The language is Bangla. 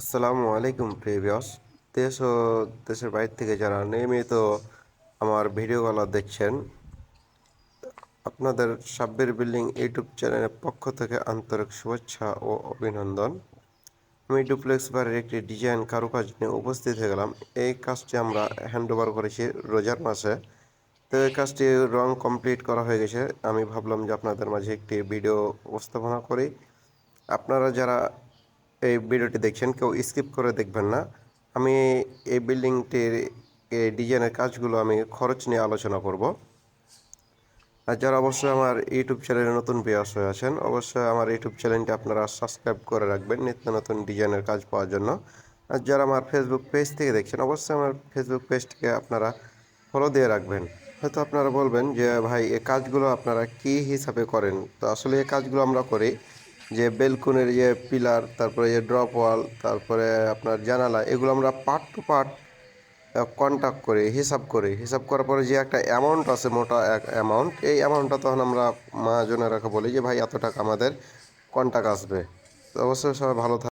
আসসালামু আলাইকুম প্রিভিয়াস দেশ ও দেশের বাইরে থেকে যারা নিয়মিত আমার ভিডিওগুলো দেখছেন, আপনাদের সাব্বির বিল্ডিং ইউটিউব চ্যানেলের পক্ষ থেকে আন্তরিক শুভেচ্ছা ও অভিনন্দন। আমি ডুপ্লেক্স বারের একটি ডিজাইন কারুকাজ নিয়ে উপস্থিত হয়ে গেলাম। এই কাজটি আমরা হ্যান্ড ওভার করেছি রোজার মাসে। তো এই কাজটি রং কমপ্লিট করা হয়ে গেছে। আমি ভাবলাম যে আপনাদের মাঝে একটি ভিডিও উপস্থাপনা করি। আপনারা যারা এই ভিডিওটি দেখছেন, কেউ স্কিপ করে দেখবেন না। আমি এই বিল্ডিংটির ডিজাইনের কাজগুলো আমি খরচ নিয়ে আলোচনা করব। আর যারা অবশ্যই আমার ইউটিউব চ্যানেলে নতুন পেয়াস হয়ে আছেন, অবশ্যই আমার ইউটিউব চ্যানেলটি আপনারা সাবস্ক্রাইব করে রাখবেন নিত্য নতুন ডিজাইনের কাজ পাওয়ার জন্য। আর যারা আমার ফেসবুক পেজ থেকে দেখছেন, অবশ্যই আমার ফেসবুক পেজটিকে আপনারা ফলো দিয়ে রাখবেন। হয়তো আপনারা বলবেন যে, ভাই, এ কাজগুলো আপনারা কি হিসাবে করেন? তো আসলে এই কাজগুলো আমরা করি। যে বেলকুনের যে পিলার, তারপরে যে ড্রপ ওয়াল, তারপরে আপনার জানালা, এগুলো আমরা পার্ট টু পার্ট কন্ট্যাক্ট করি, হিসাব করি। হিসাব করার পরে যে একটা অ্যামাউন্ট আছে, মোটা এক অ্যামাউন্ট এই অ্যামাউন্টটা তখন আমরা মহাজনেরাকে বলি যে, ভাই, এত টাকা আমাদের কন্ট্যাক্ট আসবে। তো অবশ্যই সবাই ভালো